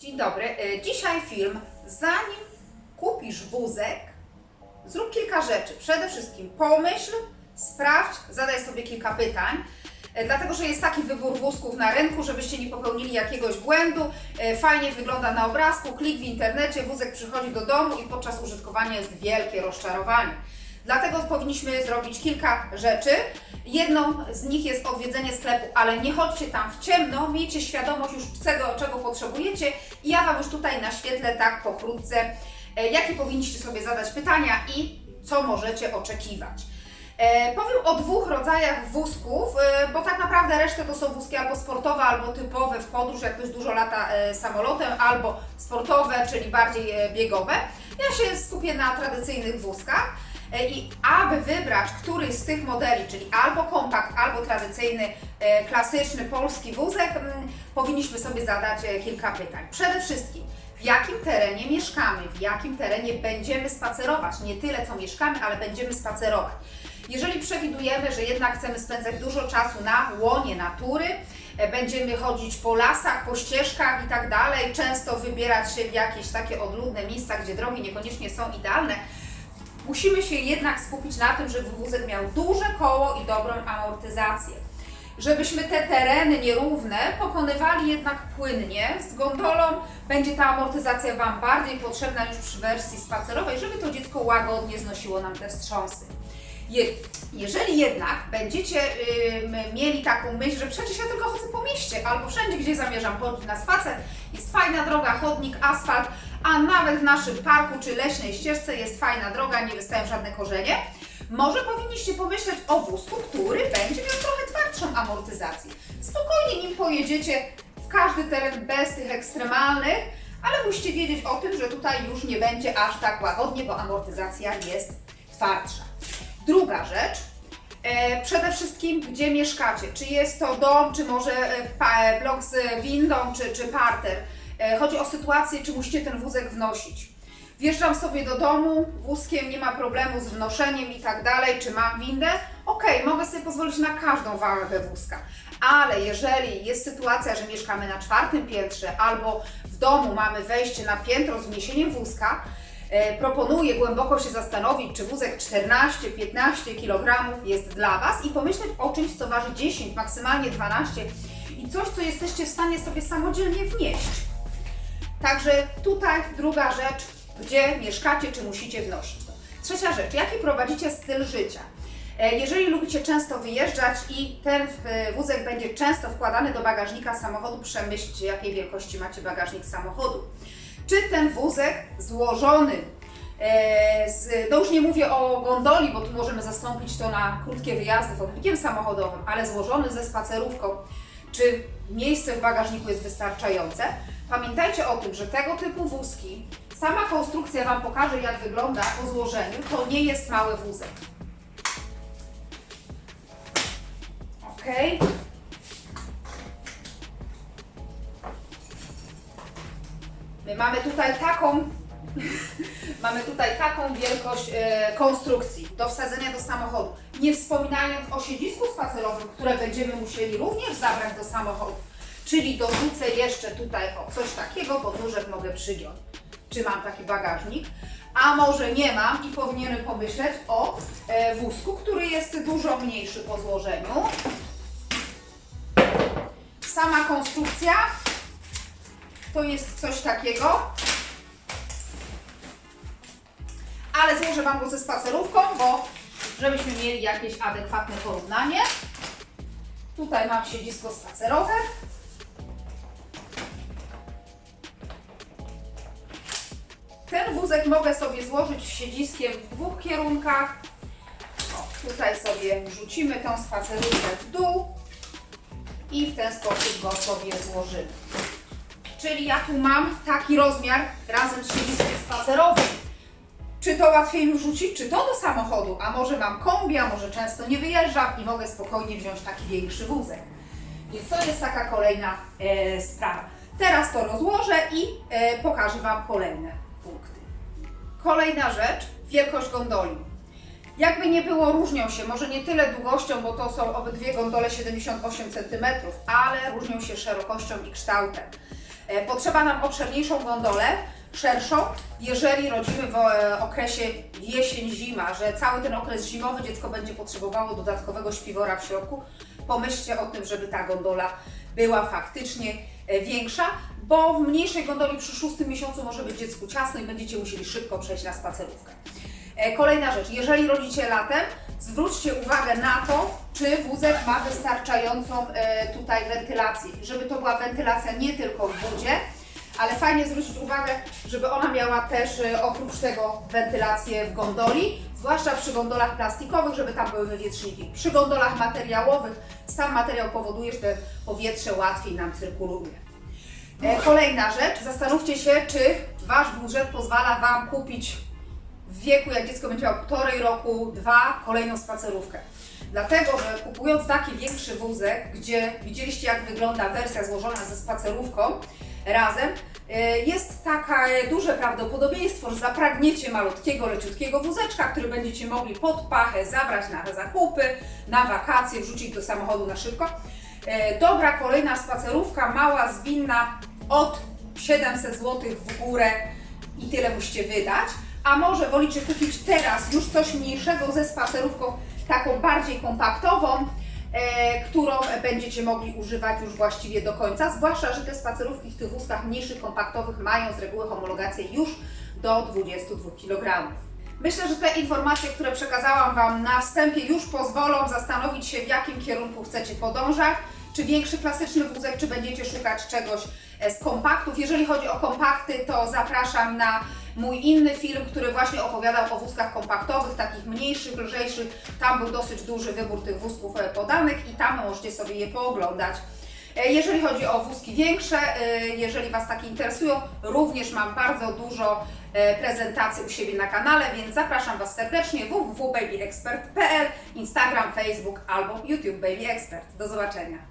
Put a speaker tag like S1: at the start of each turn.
S1: Dzień dobry. E, Dzisiaj film. Zanim kupisz wózek, zrób kilka rzeczy. Przede wszystkim pomyśl, sprawdź, zadaj sobie kilka pytań. E, Dlatego, że jest taki wybór wózków na rynku, żebyście nie popełnili jakiegoś błędu. E, Fajnie wygląda na obrazku, klik w internecie, wózek przychodzi do domu i podczas użytkowania jest wielkie rozczarowanie. Dlatego powinniśmy zrobić kilka rzeczy. Jedną z nich jest odwiedzenie sklepu, ale nie chodźcie tam w ciemno, miejcie świadomość już czego, czego potrzebujecie i ja Wam już tutaj naświetlę tak pokrótce, e, jakie powinniście sobie zadać pytania i co możecie oczekiwać. E, powiem o dwóch rodzajach wózków, e, bo tak naprawdę resztę to są wózki albo sportowe, albo typowe w podróż, jak ktoś dużo lata e, samolotem, albo sportowe, czyli bardziej e, biegowe. Ja się skupię na tradycyjnych wózkach. E, I aby wybrać któryś z tych modeli, czyli albo kompakt, albo tradycyjny, e, klasyczny polski wózek, mm, powinniśmy sobie zadać e, kilka pytań. Przede wszystkim, w jakim terenie mieszkamy, w jakim terenie będziemy spacerować. Nie tyle co mieszkamy, ale będziemy spacerować. Jeżeli przewidujemy, że jednak chcemy spędzać dużo czasu na łonie natury, będziemy chodzić po lasach, po ścieżkach i tak dalej, często wybierać się w jakieś takie odludne miejsca, gdzie drogi niekoniecznie są idealne, Musimy się jednak skupić na tym, żeby wózek miał duże koło i dobrą amortyzację. Żebyśmy te tereny nierówne pokonywali jednak płynnie. Z gondolą będzie ta amortyzacja Wam bardziej potrzebna niż przy wersji spacerowej, żeby to dziecko łagodnie znosiło nam te wstrząsy. Je, jeżeli jednak będziecie ym, mieli taką myśl, że przecież ja tylko chodzę po mieście albo wszędzie, gdzie zamierzam chodzić na spacer, jest fajna droga, chodnik, asfalt, a nawet w naszym parku czy leśnej ścieżce jest fajna droga, nie wystają żadne korzenie, może powinniście pomyśleć o wózku, który będzie miał trochę twardszą amortyzację. Spokojnie nim pojedziecie w każdy teren bez tych ekstremalnych, ale musicie wiedzieć o tym, że tutaj już nie będzie aż tak łagodnie, bo amortyzacja jest twardsza. Druga rzecz, e, przede wszystkim gdzie mieszkacie. Czy jest to dom, czy może e, blok z windą, czy, czy parter. E, chodzi o sytuację, czy musicie ten wózek wnosić. Wjeżdżam sobie do domu, wózkiem nie ma problemu z wnoszeniem i tak dalej, czy mam windę, ok, mogę sobie pozwolić na każdą wagę wózka. Ale jeżeli jest sytuacja, że mieszkamy na czwartym piętrze albo w domu mamy wejście na piętro z wniesieniem wózka, e, proponuję głęboko się zastanowić, czy wózek 14-15 kg jest dla Was i pomyśleć o czymś, co waży 10, maksymalnie 12 i coś, co jesteście w stanie sobie samodzielnie wnieść. Także tutaj druga rzecz, gdzie mieszkacie, czy musicie wnosić to. Trzecia rzecz, jaki prowadzicie styl życia. E, Jeżeli lubicie często wyjeżdżać i ten wózek będzie często wkładany do bagażnika samochodu, przemyślcie, jakiej wielkości macie bagażnik samochodu. Czy ten wózek złożony e, z, no już nie mówię o gondoli, bo tu możemy zastąpić to na krótkie wyjazdy chodnikiem samochodowym, ale złożony ze spacerówką, czy miejsce w bagażniku jest wystarczające. Pamiętajcie o tym, że tego typu wózki, sama konstrukcja Wam pokaże jak wygląda po złożeniu, to nie jest mały wózek. Ok. My mamy tutaj taką Mamy tutaj taką wielkość e, konstrukcji do wsadzenia do samochodu. Nie wspominając o siedzisku spacerowym, które będziemy musieli również zabrać do samochodu. Czyli dorzucę jeszcze tutaj o coś takiego, pod nóżek mogę przygiąć. Czy mam taki bagażnik? A może nie mam i powinienem pomyśleć o e, wózku, który jest dużo mniejszy po złożeniu. Sama konstrukcja to jest coś takiego. Ale złożę Wam go ze spacerówką, bo żebyśmy mieli jakieś adekwatne porównanie. Tutaj mam siedzisko spacerowe. Ten wózek mogę sobie złożyć siedziskiem w dwóch kierunkach. O, tutaj sobie wrzucimy tą spacerówkę w dół i w ten sposób go sobie złożymy. Czyli ja tu mam taki rozmiar razem z siedziskiem spacerowym. Czy to łatwiej mi wrzucić, czy to do samochodu? A może mam kombi, a może często nie wyjeżdżam i mogę spokojnie wziąć taki większy wózek. Więc to jest taka kolejna e, sprawa. Teraz to rozłożę i e, pokażę Wam kolejne punkty. Kolejna rzecz, wielkość gondoli. Jakby nie było, różnią się, może nie tyle długością, bo to są obydwie gondole 78 cm, ale różnią się szerokością i kształtem. E, Potrzeba nam obszerniejszą gondolę, szerszą, jeżeli rodzimy w e, okresie jesień-zima, że cały ten okres zimowy dziecko będzie potrzebowało dodatkowego śpiwora w środku. Pomyślcie o tym, żeby ta gondola była faktycznie e, większa, bo w mniejszej gondoli przy szóstym miesiącu może być dziecku ciasno i będziecie musieli szybko przejść na spacerówkę. Kolejna rzecz, jeżeli rodzicie latem, zwróćcie uwagę na to, czy wózek ma wystarczającą e, tutaj wentylację, żeby to była wentylacja nie tylko w budzie, ale fajnie zwrócić uwagę, żeby ona miała też e, oprócz tego wentylację w gondoli, zwłaszcza przy gondolach plastikowych, żeby tam były wywietrzniki. Przy gondolach materiałowych sam materiał powoduje, że to powietrze łatwiej nam cyrkuluje. E, Kolejna rzecz, zastanówcie się, czy Wasz budżet pozwala Wam kupić w wieku, jak dziecko będzie miało półtorej roku, dwa, kolejną spacerówkę. Dlatego, że kupując taki większy wózek, gdzie widzieliście jak wygląda wersja złożona ze spacerówką razem, e, jest takie duże prawdopodobieństwo, że zapragniecie malutkiego, leciutkiego wózeczka, który będziecie mogli pod pachę zabrać na zakupy, na wakacje, wrzucić do samochodu na szybko. E, Dobra kolejna spacerówka, mała, zwinna, od 700 zł w górę i tyle musicie wydać. A może wolicie kupić teraz już coś mniejszego ze spacerówką, taką bardziej kompaktową, e, którą będziecie mogli używać już właściwie do końca. Zwłaszcza, że te spacerówki w tych wózkach mniejszych, kompaktowych mają z reguły homologację już do 22 kg. Myślę, że te informacje, które przekazałam Wam na wstępie, już pozwolą zastanowić się, w jakim kierunku chcecie podążać. Czy większy klasyczny wózek, czy będziecie szukać czegoś e, z kompaktów. Jeżeli chodzi o kompakty, to zapraszam na mój inny film, który właśnie opowiadał o wózkach kompaktowych, takich mniejszych, lżejszych. Tam był dosyć duży wybór tych wózków e, podanych i tam możecie sobie je pooglądać. E, Jeżeli chodzi o wózki większe, e, jeżeli Was takie interesują, również mam bardzo dużo prezentacji u siebie na kanale, więc zapraszam Was serdecznie www.babyexpert.pl, Instagram, Facebook albo YouTube Baby Expert. Do zobaczenia.